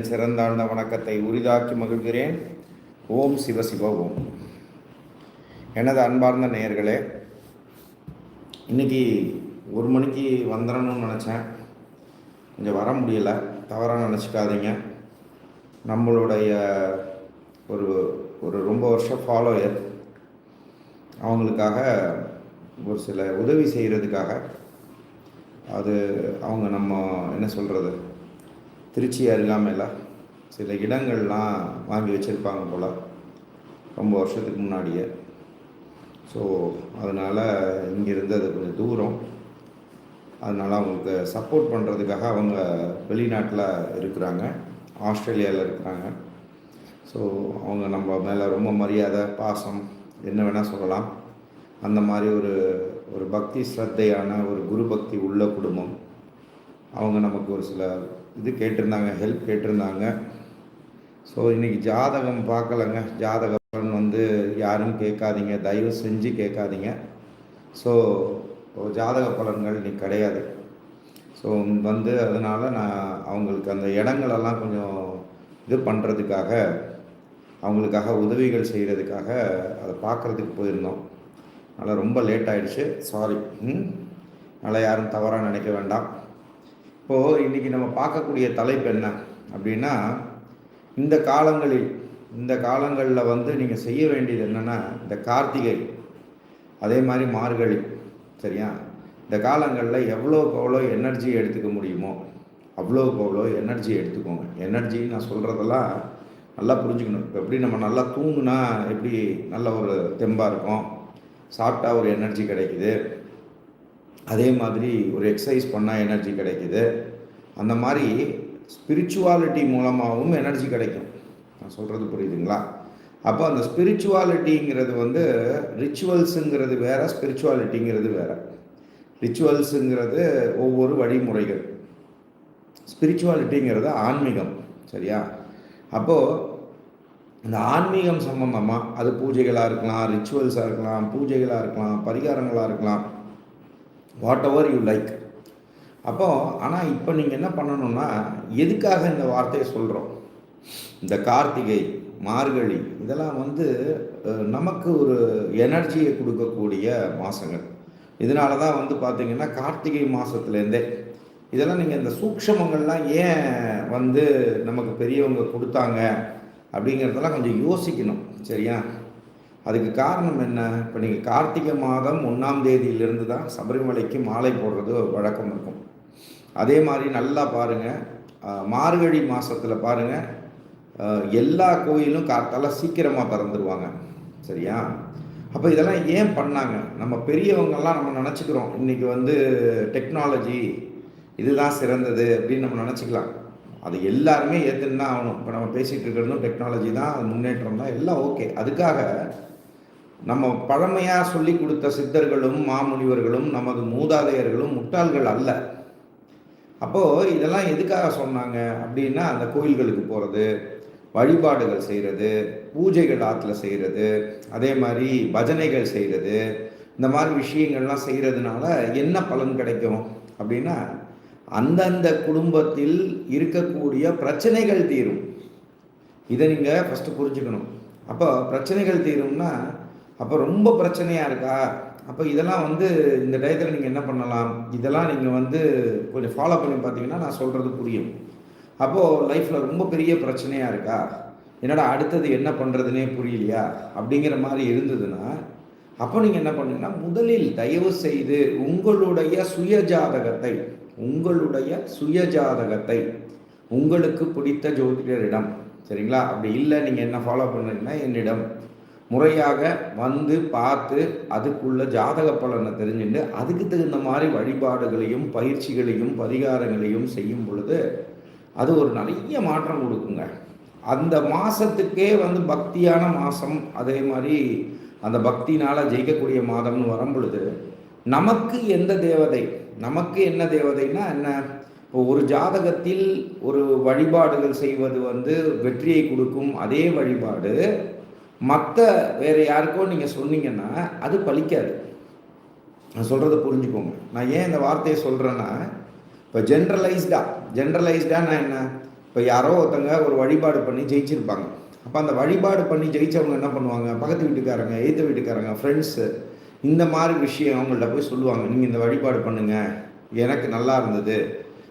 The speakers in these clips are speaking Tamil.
சிறந்தாழ்ந்த வணக்கத்தை உரிதாக்கி மகிழ்கிறேன். ஓம் சிவ சிவ ஓம். எனது அன்பார்ந்த நேயர்களே இன்னைக்கு ஒரு மணிக்கு வந்துடணும்னு நினச்சேன். கொஞ்சம் வர முடியலை. தவறாக நினச்சிக்காதீங்க. நம்மளுடைய ஒரு ஒரு ரொம்ப வருஷம் ஃபாலோயர் அவங்களுக்காக ஒரு சில உதவி செய்கிறதுக்காக அது அவங்க நம்ம என்ன சொல்கிறது திருச்சி அருகாமையில் சில இடங்கள்லாம் வாங்கி வச்சுருப்பாங்க போல். ரொம்ப வருஷத்துக்கு முன்னாடியே. ஸோ அதனால் இங்கேருந்து அது கொஞ்சம் தூரம். அதனால் அவங்களுக்கு சப்போர்ட் பண்ணுறதுக்காக அவங்க வெளிநாட்டில் இருக்கிறாங்க. ஆஸ்திரேலியாவில் இருக்கிறாங்க. ஸோ அவங்க நம்ம மேலே ரொம்ப மரியாதை பாசம் என்ன வேணால் சொல்லலாம். அந்த மாதிரி ஒரு ஒரு பக்தி ஸ்ரத்தையான ஒரு குரு பக்தி உள்ள குடும்பம். அவங்க நமக்கு ஒரு சில இது கேட்டிருந்தாங்க ஹெல்ப் கேட்டிருந்தாங்க. ஸோ இன்றைக்கி ஜாதகம் பார்க்கலங்க. ஜாதக பலன் வந்து யாரும் கேட்காதீங்க தயவு செஞ்சு கேட்காதீங்க. ஸோ ஜாதக பலன்கள் இன்னைக்கு கிடையாது. ஸோ வந்து அதனால் நான் அவங்களுக்கு அந்த இடங்களெல்லாம் கொஞ்சம் இது பண்ணுறதுக்காக அவங்களுக்காக உதவிகள் செய்கிறதுக்காக அதை பார்க்குறதுக்கு போயிருந்தோம். அதனால் ரொம்ப லேட் ஆகிடுச்சு சாரி ம். அதனால் யாரும் தவறாக நினைக்க வேண்டாம். இப்போது இன்றைக்கி நம்ம பார்க்கக்கூடிய தலைப்பு என்ன அப்படின்னா இந்த காலங்களில் இந்த காலங்களில் வந்து நீங்கள் செய்ய வேண்டியது என்னென்னா இந்த கார்த்திகை அதே மாதிரி மார்கழி சரியா? இந்த காலங்களில் எவ்வளோக்கு எவ்வளோ எனர்ஜி எடுத்துக்க முடியுமோ அவ்வளோக்கு அவ்வளோ எனர்ஜி எடுத்துக்கோங்க. எனர்ஜின்னு நான் சொல்கிறதெல்லாம் நல்லா புரிஞ்சுக்கணும். இப்போ எப்படி நம்ம நல்லா தூங்குனா எப்படி நல்ல ஒரு தெம்பாக இருக்கும்? சாப்பிட்டா ஒரு எனர்ஜி கிடைக்குது. அதே மாதிரி ஒரு எக்ஸசைஸ் பண்ணால் எனர்ஜி கிடைக்குது. அந்த மாதிரி ஸ்பிரிச்சுவாலிட்டி மூலமாகவும் எனர்ஜி கிடைக்கும். நான் சொல்கிறது புரியுதுங்களா? அப்போ அந்த ஸ்பிரிச்சுவாலிட்டிங்கிறது வந்து ரிச்சுவல்ஸுங்கிறது வேறு ஸ்பிரிச்சுவாலிட்டிங்கிறது வேறு. ரிச்சுவல்ஸுங்கிறது ஒவ்வொரு வழிமுறைகள். ஸ்பிரிச்சுவாலிட்டிங்கிறது ஆன்மீகம் சரியா? அப்போது இந்த ஆன்மீகம் சம்பந்தமாக அது பூஜைகளாக இருக்கலாம் ரிச்சுவல்ஸாக இருக்கலாம் பூஜைகளாக இருக்கலாம் பரிகாரங்களாக இருக்கலாம் வாட் எவர் யூ லைக் அப்போது ஆனால் இப்போ நீங்கள் என்ன பண்ணணும்னா எதுக்காக இந்த வார்த்தையை சொல்கிறோம் இந்த கார்த்திகை மார்கழி இதெல்லாம் வந்து நமக்கு ஒரு எனர்ஜியை கொடுக்கக்கூடிய மாதங்கள் இதனால தான் வந்து பார்த்திங்கன்னா கார்த்திகை மாதத்துலேருந்தே இதெல்லாம் நீங்கள் இந்த சூக்ஷமங்கள்லாம் ஏன் வந்து நமக்கு பெரியவங்க கொடுத்தாங்க அப்படிங்கிறதெல்லாம் கொஞ்சம் யோசிக்கணும் சரியா? அதுக்கு காரணம் என்ன? இப்போ நீங்கள் கார்த்திகை மாதம் ஒன்றாம் தேதியிலிருந்து தான் சபரிமலைக்கு மாலை போடுறது வழக்கம் இருக்கும். அதே மாதிரி நல்லா பாருங்கள் மார்கழி மாதத்தில் பாருங்கள் எல்லா கோயிலும் கார்த்தால சீக்கிரமாக திறந்துருவாங்க சரியா? அப்போ இதெல்லாம் ஏன் பண்ணாங்க? நம்ம பெரியவங்கெல்லாம் நம்ம நினச்சிக்கிறோம். இன்றைக்கி வந்து டெக்னாலஜி இதுதான் சிறந்தது அப்படின்னு நம்ம நினச்சிக்கலாம். அது எல்லாருமே ஏற்றுன்னு தான் ஆகணும். இப்போ நம்ம பேசிகிட்டு இருக்கிறதும் டெக்னாலஜி தான் முன்னேற்றம் தான் எல்லாம் ஓகே அதுக்காக நம்ம பழமையாக சொல்லி கொடுத்த சித்தர்களும் மாமுனிவர்களும் நமது மூதாதையர்களும் முட்டாள்கள் அல்ல. அப்போது இதெல்லாம் எதுக்காக சொன்னாங்க அப்படின்னா அந்த கோயில்களுக்கு போகிறது வழிபாடுகள் செய்கிறது பூஜைகள் ஆற்றுல செய்கிறது அதே மாதிரி பஜனைகள் செய்கிறது இந்த மாதிரி விஷயங்கள்லாம் செய்கிறதுனால என்ன பலன் கிடைக்கும் அப்படின்னா அந்தந்த குடும்பத்தில் இருக்கக்கூடிய பிரச்சனைகள் தீரும். இதை நீங்கள் ஃபஸ்ட்டு புரிஞ்சுக்கணும். அப்போ பிரச்சனைகள் தீரும்னா அப்போ ரொம்ப பிரச்சனையாக இருக்கா? அப்போ இதெல்லாம் வந்து இந்த டயத்தில் நீங்கள் என்ன பண்ணலாம்? இதெல்லாம் நீங்கள் வந்து கொஞ்சம் ஃபாலோ பண்ணி பார்த்தீங்கன்னா நான் சொல்கிறது புரியும். அப்போது லைஃப்பில் ரொம்ப பெரிய பிரச்சனையாக இருக்கா? என்னடா அடுத்தது என்ன பண்ணுறதுனே புரியலையா? அப்படிங்கிற மாதிரி இருந்ததுன்னா அப்போ நீங்கள் என்ன பண்ணுங்கன்னா முதலில் தயவு செய்து உங்களுடைய சுய ஜாதகத்தை உங்களுடைய சுய ஜாதகத்தை உங்களுக்கு பிடித்த ஜோதிடரிடம் சரிங்களா? அப்படி இல்லை நீங்கள் என்ன ஃபாலோ பண்ணுறீங்கன்னா என்னிடம். முறையாக வந்து பார்த்து அதுக்குள்ள ஜாதக பலனை தெரிஞ்சுட்டு அதுக்கு தகுந்த மாதிரி வழிபாடுகளையும் பயிற்சிகளையும் பரிகாரங்களையும் செய்யும் பொழுது அது ஒரு நிறைய மாற்றம் கொடுக்குங்க. அந்த மாதத்துக்கே வந்து பக்தியான மாதம் அதே மாதிரி அந்த பக்தினால் ஜெயிக்கக்கூடிய மாதம்னு வரும் பொழுது நமக்கு எந்த தேவதை நமக்கு என்ன தேவதைன்னா என்ன? இப்போ ஒரு ஜாதகத்தில் ஒரு வழிபாடுகள் செய்வது வந்து வெற்றியை கொடுக்கும் அதே வழிபாடு. மற்ற வேறு யாருக்கோ நீங்கள் சொன்னீங்கன்னா அது பலிக்காது. நான் சொல்கிறத புரிஞ்சுக்கோங்க. நான் ஏன் இந்த வார்த்தையை சொல்கிறேன்னா இப்போ ஜென்ரலைஸ்டாக ஜென்ரலைஸ்டாக நான் என்ன? இப்போ யாரோ ஒருத்தங்க ஒரு வழிபாடு பண்ணி ஜெயிச்சிருப்பாங்க. அப்போ அந்த வழிபாடு பண்ணி ஜெயிச்சவங்க என்ன பண்ணுவாங்க? பக்கத்து வீட்டுக்காரங்க எய்த்த வீட்டுக்காரங்க ஃப்ரெண்ட்ஸு இந்த மாதிரி விஷயம் அவங்கள்ட்ட போய் சொல்லுவாங்க. நீங்கள் இந்த வழிபாடு பண்ணுங்கள் எனக்கு நல்லா இருந்தது.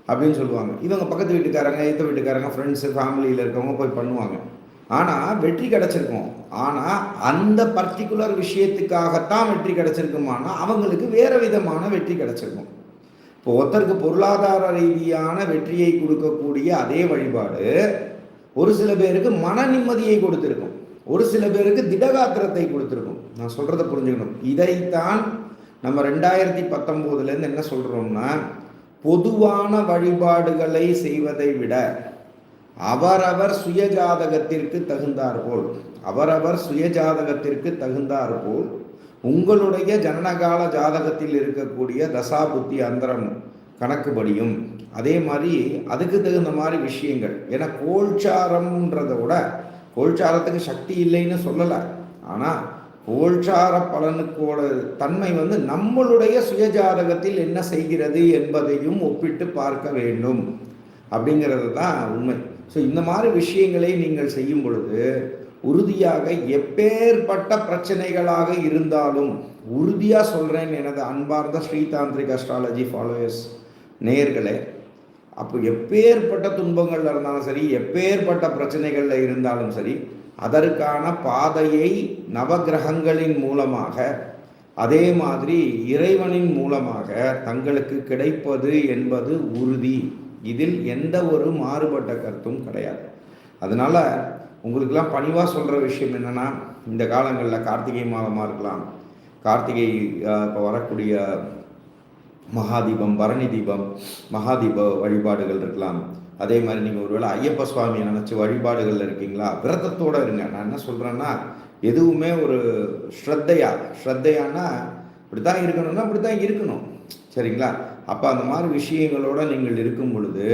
அப்படின்னு சொல்லுவாங்க. இவங்க பக்கத்து வீட்டுக்காரங்க எத்த வீட்டுக்காரங்க ஃப்ரெண்ட்ஸு ஃபேமிலியில் இருக்கவங்க போய் பண்ணுவாங்க. ஆனால் வெற்றி கிடச்சிருக்கும். ஆனால் அந்த பர்டிகுலர் விஷயத்துக்காகத்தான் வெற்றி கிடச்சிருக்குமானா அவங்களுக்கு வேறு விதமான வெற்றி கிடச்சிருக்கும். இப்போ ஒருத்தருக்கு பொருளாதார ரீதியான வெற்றியை கொடுக்கக்கூடிய அதே வழிபாடு ஒரு சில பேருக்கு மன நிம்மதியை கொடுத்துருக்கும். ஒரு சில பேருக்கு திடகாத்திரத்தை கொடுத்துருக்கும். நான் சொல்கிறத புரிஞ்சுக்கணும். இதைத்தான் நம்ம ரெண்டாயிரத்தி பத்தொம்போதுலேருந்து என்ன சொல்கிறோம்னா பொதுவான வழிபாடுகளை செய்வதை விட அவரவர் சுயஜாதகத்திற்கு தகுந்தாற்போல் அவரவர் சுயஜாதகத்திற்கு தகுந்தாற்போல் உங்களுடைய ஜனனகால ஜாதகத்தில் இருக்கக்கூடிய தசாபுத்தி அந்தரம் கணக்குப்படியும் அதே மாதிரி அதுக்கு தகுந்த மாதிரி விஷயங்கள். ஏன்னா கோல்சாரம்ன்றதை விட கோல்சாரத்துக்கு சக்தி இல்லைன்னு சொல்லலை. ஆனால் கோல்சார பலனுக்கோட தன்மை வந்து நம்மளுடைய சுயஜாதகத்தில் என்ன செய்கிறது என்பதையும் ஒப்பிட்டு பார்க்க வேண்டும். அப்படிங்கிறது தான் உண்மை. ஸோ இந்த மாதிரி விஷயங்களை நீங்கள் செய்யும் பொழுது உறுதியாக எப்பேற்பட்ட பிரச்சனைகளாக இருந்தாலும் உறுதியாக சொல்கிறேன் எனது அன்பார்ந்த ஸ்ரீதாந்திரிக் அஸ்ட்ராலஜி ஃபாலோயர்ஸ் நேயர்களே அப்போ எப்பேற்பட்ட துன்பங்களில் இருந்தாலும் சரி எப்பேற்பட்ட பிரச்சனைகளில் இருந்தாலும் சரி அதற்கான பாதையை நவகிரகங்களின் மூலமாக அதே மாதிரி இறைவனின் மூலமாக தங்களுக்கு கிடைப்பது என்பது உறுதி. இதில் எந்த ஒரு மாறுபட்ட கருத்தும் கிடையாது. அதனால் உங்களுக்கெல்லாம் பணிவாக சொல்கிற விஷயம் என்னென்னா இந்த காலங்களில் கார்த்திகை மாதமாக இருக்கலாம். கார்த்திகை இப்போ வரக்கூடிய மகாதீபம் பரணி தீபம் மகாதீப வழிபாடுகள் இருக்கலாம். அதே மாதிரி நீங்கள் ஒருவேளை ஐயப்ப சுவாமியை நினச்சி வழிபாடுகளில் இருக்கீங்களா? விரதத்தோடு இருங்க. நான் என்ன சொல்கிறேன்னா எதுவுமே ஒரு ஸ்ரத்தையா ஸ்ரத்தையானா இப்படி தான் இருக்கணும்னா அப்படி தான் இருக்கணும். சரிங்களா? அப்போ அந்த மாதிரி விஷயங்களோட நீங்கள் இருக்கும் பொழுது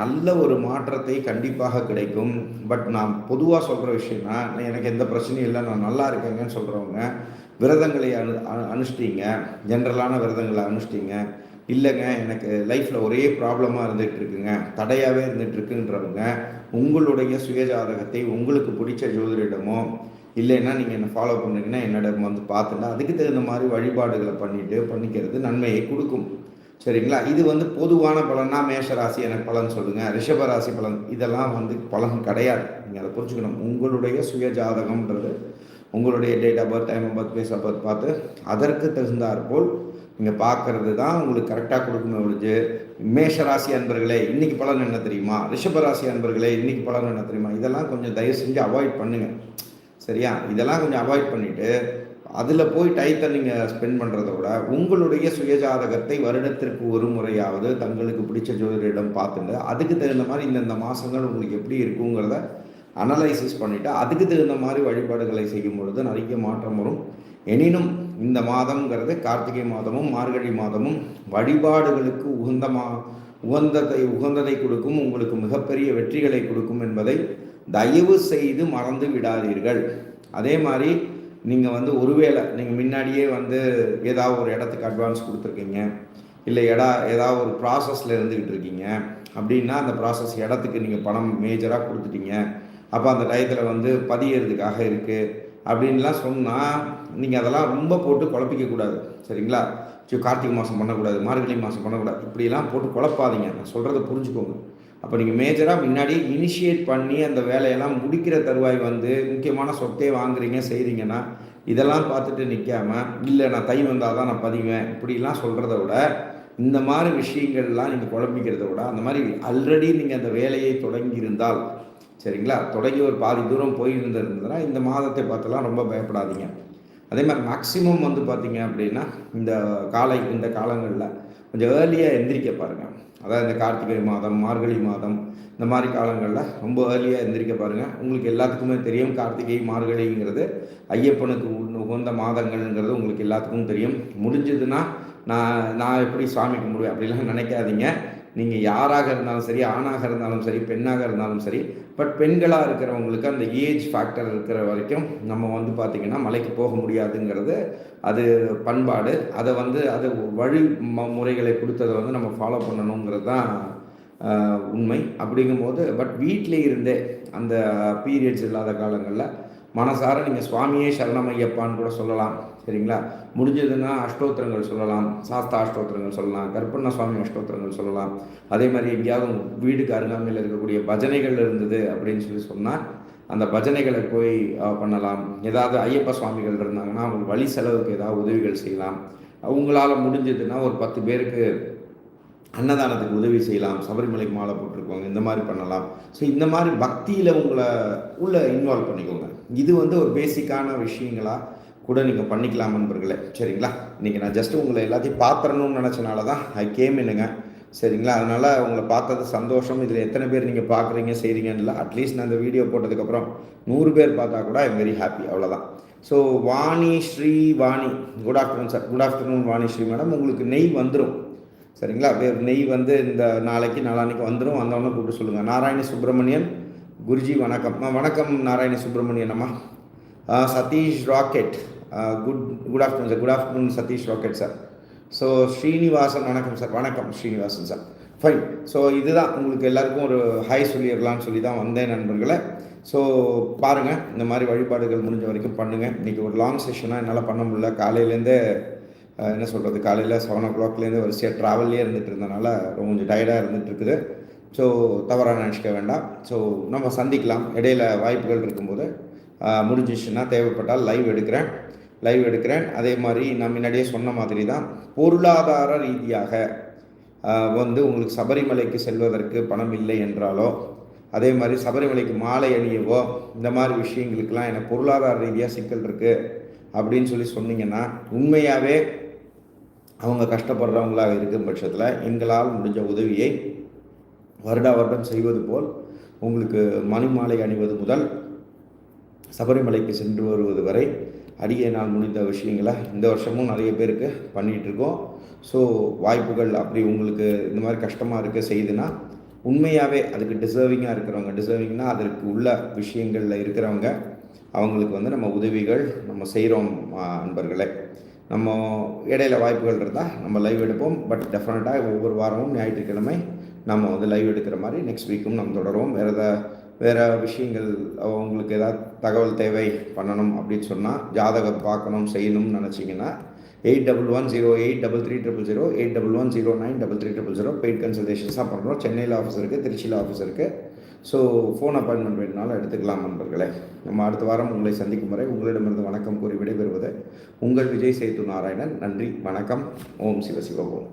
நல்ல ஒரு மாற்றத்தை கண்டிப்பாக கிடைக்கும். பட் நான் பொதுவாக சொல்கிற விஷயம்னா எனக்கு எந்த பிரச்சனையும் இல்லை. நான் நல்லா இருக்கேங்கன்னு சொல்கிறவங்க விரதங்களை அனு அனுஷ்டிங்க. ஜென்ரலான விரதங்களை அனுஷ்டிங்க. இல்லைங்க எனக்கு லைஃப்பில் ஒரே ப்ராப்ளமாக இருந்துகிட்டு இருக்குங்க தடையாகவே இருந்துகிட்டு இருக்குன்றவங்க உங்களுடைய சுயஜாதகத்தை உங்களுக்கு பிடிச்ச ஜோதிடமோ இல்லைன்னா நீங்கள் என்னை ஃபாலோ பண்ணுறீங்கன்னா என்னிடம் வந்து பார்த்துட்டா அதுக்கு தகுந்த மாதிரி வழிபாடுகளை பண்ணிவிட்டு பண்ணிக்கிறது நன்மையை கொடுக்கும். சரிங்களா? இது வந்து பொதுவான பலன்னா மேஷராசி எனக்கு பலன் சொல்லுங்கள் ரிஷபராசி பலன் இதெல்லாம் வந்து பலன் கிடையாது. நீங்கள் அதை புரிஞ்சுக்கணும். உங்களுடைய சுயஜாதகம்ன்றது உங்களுடைய date of birth time of birth place of birth பார்த்து அதற்கு தகுந்தாற்போல் நீங்கள் பார்க்கறது தான் உங்களுக்கு கரெக்டாக கொடுக்கணும் ஒழிஞ்சு மேஷராசி அன்பர்களே இன்றைக்கி பலன் என்ன தெரியுமா? ரிஷப ராசி அன்பர்களே இன்றைக்கி பலன் என்ன தெரியுமா? இதெல்லாம் கொஞ்சம் தயவு செஞ்சு அவாய்ட் பண்ணுங்கள் சரியா? இதெல்லாம் கொஞ்சம் அவாய்ட் பண்ணிவிட்டு அதில் போய் டைத்தை நீங்கள் ஸ்பெண்ட் பண்ணுறத விட உங்களுடைய சுயஜாதகத்தை வருடத்திற்கு ஒரு முறையாவது தங்களுக்கு பிடிச்ச ஜோதிடம் பார்த்துட்டு அதுக்கு தகுந்த மாதிரி இந்தந்த மாதங்கள் உங்களுக்கு எப்படி இருக்குங்கிறத அனலைசிஸ் பண்ணிவிட்டு அதுக்கு தகுந்த மாதிரி வழிபாடுகளை செய்யும் பொழுது நிறைய மாற்றம் வரும். எனினும் இந்த மாதம்ங்கிறது கார்த்திகை மாதமும் மார்கழி மாதமும் வழிபாடுகளுக்கு உகந்த மா உகந்ததை உகந்ததை கொடுக்கும் உங்களுக்கு மிகப்பெரிய வெற்றிகளை கொடுக்கும் என்பதை தயவு செய்து மறந்து விடாதீர்கள். அதே மாதிரி நீங்கள் வந்து ஒருவேளை நீங்கள் முன்னாடியே வந்து ஏதாவது ஒரு இடத்துக்கு அட்வான்ஸ் கொடுத்துருக்கீங்க இல்லை இடா ஏதாவது ஒரு ப்ராசஸில் இருந்துக்கிட்டு இருக்கீங்க அப்படின்னா அந்த ப்ராசஸ் இடத்துக்கு நீங்கள் பணம் மேஜராக கொடுத்துட்டீங்க அப்போ அந்த டயத்தில் வந்து பதியறதுக்காக இருக்குது அப்படின்லாம் சொன்னால் நீங்கள் அதெல்லாம் ரொம்ப போட்டு குழப்பிக்கக்கூடாது சரிங்களா? சரி கார்த்திகை மாதம் பண்ணக்கூடாது மார்கழி மாதம் பண்ணக்கூடாது இப்படிலாம் போட்டு குழப்பாதீங்க. நான் சொல்கிறத புரிஞ்சுக்கோங்க. அப்போ நீங்கள் மேஜராக முன்னாடி இனிஷியேட் பண்ணி அந்த வேலையெல்லாம் முடிக்கிற தருவாய் வந்து முக்கியமான சொத்தே வாங்குறீங்க செய்கிறீங்கன்னா இதெல்லாம் பார்த்துட்டு நிற்காம இல்லை நான் தை வந்தால் தான் நான் பதிவேன் இப்படிலாம் சொல்கிறத விட இந்த மாதிரி விஷயங்கள்லாம் நீங்கள் குழம்பிக்கிறத விட அந்த மாதிரி ஆல்ரெடி நீங்கள் அந்த வேலையை தொடங்கியிருந்தால் சரிங்களா? தொடங்கி ஒரு பாதி தூரம் போயிருந்திருந்ததுன்னா இந்த மாதத்தை பார்த்தெல்லாம் ரொம்ப பயப்படாதீங்க. அதே மாதிரி மேக்ஸிமம் வந்து பார்த்தீங்க அப்படின்னா இந்த காலை இந்த காலங்களில் கொஞ்சம் ஏர்லியாக எந்திரிக்க பாருங்கள் அதாவது இந்த கார்த்திகை மாதம் மார்கழி மாதம் இந்த மாதிரி காலங்களில் ரொம்ப ஏர்லியாக எந்திரிக்க பாருங்கள் உங்களுக்கு எல்லாத்துக்குமே தெரியும் கார்த்திகை மார்கழிங்கிறது ஐயப்பனுக்கு உகந்த மாதங்கள்ங்கிறது உங்களுக்கு எல்லாத்துக்கும் தெரியும். முடிஞ்சதுன்னா நான் நான் எப்படி சாமி கும்பிடுவேன் அப்படிலாம் நினைக்காதீங்க. நீங்கள் யாராக இருந்தாலும் சரி ஆணாக இருந்தாலும் சரி பெண்ணாக இருந்தாலும் சரி பட் பெண்களாக இருக்கிறவங்களுக்கு அந்த ஏஜ் ஃபேக்டர் இருக்கிற வரைக்கும் நம்ம வந்து பார்த்திங்கன்னா மலைக்கு போக முடியாதுங்கிறது அது பண்பாடு. அதை வந்து அது வழி முறைகளை கொடுத்ததை வந்து நம்ம ஃபாலோ பண்ணணுங்கிறது தான் உண்மை. அப்படிங்கும்போது பட் வீட்டிலே இருந்தே அந்த பீரியட்ஸ் இல்லாத காலங்களில் மனசார நீங்கள் சுவாமியே சரணமையப்பான்னு கூட சொல்லலாம். சரிங்களா? முடிஞ்சதுன்னா அஷ்டோத்திரங்கள் சொல்லலாம். சாஸ்தா அஷ்டோத்திரங்கள் சொல்லலாம். கற்பண்ண சுவாமி அஷ்டோத்திரங்கள் சொல்லலாம். அதே மாதிரி எங்கேயாவது வீடுக்கு அருகாமையில் இருக்கக்கூடிய பஜனைகள் இருந்தது அப்படின்னு சொல்லி சொன்னால் அந்த பஜனைகளை போய் பண்ணலாம். ஏதாவது ஐயப்ப சுவாமிகள் இருந்தாங்கன்னா அவங்க வழி செலவுக்கு ஏதாவது உதவிகள் செய்யலாம். உங்களால் முடிஞ்சதுன்னா ஒரு பத்து பேருக்கு அன்னதானத்துக்கு உதவி செய்யலாம். சபரிமலைக்கு மாலை போட்டிருக்கோங்க இந்த மாதிரி பண்ணலாம். ஸோ இந்த மாதிரி பக்தியில் உங்களை உள்ளே இன்வால்வ் பண்ணிக்கோங்க. இது வந்து ஒரு பேசிக்கான விஷயங்களாக கூட நீங்கள் பண்ணிக்கலாம் நண்பர்களே. சரிங்களா? இன்றைக்கி நான் ஜஸ்ட் உங்களை எல்லாத்தையும் பார்த்துறணும்னு நினச்சனால தான் ஐ கேம் என்னங்க சரிங்களா? அதனால் உங்களை பார்த்தது சந்தோஷம். இதில் எத்தனை பேர் நீங்கள் பார்க்குறீங்க செய்கிறீங்கன்னு இல்லை. அட்லீஸ்ட் நான் இந்த வீடியோ போட்டதுக்கப்புறம் நூறு பேர் பார்த்தா கூட ஐம் வெரி ஹாப்பி அவ்வளோதான் so Vani Sri Vani. Good afternoon sir good afternoon Vani Sri madam உங்களுக்கு நெய் வந்துடும் சரிங்களா? வேறு நெய் வந்து இந்த நாளைக்கு நாளான்னைக்கு வந்துடும் வந்தவொடனே கூப்பிட்டு சொல்லுங்கள் நாராயண சுப்பிரமணியன் குருஜி வணக்கம். வணக்கம் நாராயண சுப்பிரமணியன் அம்மா. Satish Rocket. Good good afternoon sir good afternoon Satish Rocket sir so Srinivasan வணக்கம் சார் வணக்கம் ஸ்ரீனிவாசன் சார் ஃபைன் ஸோ இதுதான் உங்களுக்கு எல்லாருக்கும் ஒரு ஹாய் சொல்லிடலான்னு சொல்லி தான் வந்தேன் நண்பர்களை. ஸோ பாருங்கள் இந்த மாதிரி வழிபாடுகள் முடிஞ்ச வரைக்கும் பண்ணுங்கள் இன்றைக்கி ஒரு லாங் செஷனாக என்னால் பண்ண முடியல. காலையிலேருந்தே என்ன சொல்கிறது காலையில் செவன் ஓ கிளாக்லேருந்து வரிசையாக ட்ராவல்லே இருந்துட்டு இருந்தனால ரொம்ப கொஞ்சம் டயர்டாக இருந்துட்டு இருக்குது ஸோ தவறாக நினச்சிக்க வேண்டாம். ஸோ நம்ம சந்திக்கலாம். இடையில வாய்ப்புகள் இருக்கும்போது முடிஞ்சிச்சுன்னா தேவைப்பட்டால் லைவ் எடுக்கிறேன். லைவ் எடுக்கிறேன். அதே மாதிரி நான் முன்னாடியே சொன்ன மாதிரி தான் பொருளாதார ரீதியாக வந்து உங்களுக்கு சபரிமலைக்கு செல்வதற்கு பணம் இல்லை என்றாலோ அதே மாதிரி சபரிமலைக்கு மாலை அணியவோ இந்த மாதிரி விஷயங்களுக்கெல்லாம் எனக்கு பொருளாதார ரீதியாக சிக்கல் இருக்குது அப்படின்னு சொல்லி சொன்னீங்கன்னா உண்மையாகவே அவங்க கஷ்டப்படுறவங்களாக இருக்கும் பட்சத்தில் எங்களால் முடிஞ்ச உதவியை வருடா வருடம் செய்வது போல் உங்களுக்கு மணிமாலை அணிவது முதல் சபரிமலைக்கு சென்று வருவது வரை அடியேனால் முடிந்த விஷயங்களை இந்த வருஷமும் நிறைய பேருக்கு பண்ணிகிட்ருக்கோம். ஸோ வாய்ப்புகள் அப்படி உங்களுக்கு இந்த மாதிரி கஷ்டமாக இருக்க செய்துன்னா உண்மையாகவே அதுக்கு டிசர்விங்காக இருக்கிறவங்க டிசர்விங்னா அதற்கு உள்ள விஷயங்களில் இருக்கிறவங்க அவங்களுக்கு வந்து நம்ம உதவிகள் நம்ம செய்கிறோம் அன்பர்களே நம்ம இடையில வாய்ப்புகள் இருந்தால் நம்ம லைவ் எடுப்போம். பட் டெஃபினட்டாக ஒவ்வொரு வாரமும் ஞாயிற்றுக்கிழமை நம்ம வந்து லைவ் எடுக்கிற மாதிரி நெக்ஸ்ட் வீக்கும் நம்ம தொடருவோம். வேறு ஏதாவது வேறு விஷயங்கள் உங்களுக்கு ஏதாவது தகவல் தேவை பண்ணணும் அப்படின்னு சொன்னால் ஜாதகம் பார்க்கணும் செய்யணும்னு நினச்சிங்கன்னா eight double one zero eight double three triple zero eight double one zero nine double three triple zero paid கன்சல்டேஷன்ஸாக பண்ணுறோம் சென்னையில் ஆஃபீஸ் இருக்குது திருச்சியில் ஆஃபீஸ் இருக்குது ஸோ ஃபோன் அப்பாயின்மெண்ட் வேணுனாலும் எடுத்துக்கலாம் நண்பர்களே. நம்ம அடுத்த வாரம் உங்களை சந்திக்கும் வரை உங்களிடமிருந்து வணக்கம் கூறி விடைபெறுவது உங்கள் விஜய் சேத்து நாராயணன். நன்றி வணக்கம். ஓம் சிவ சிவ ஓம்.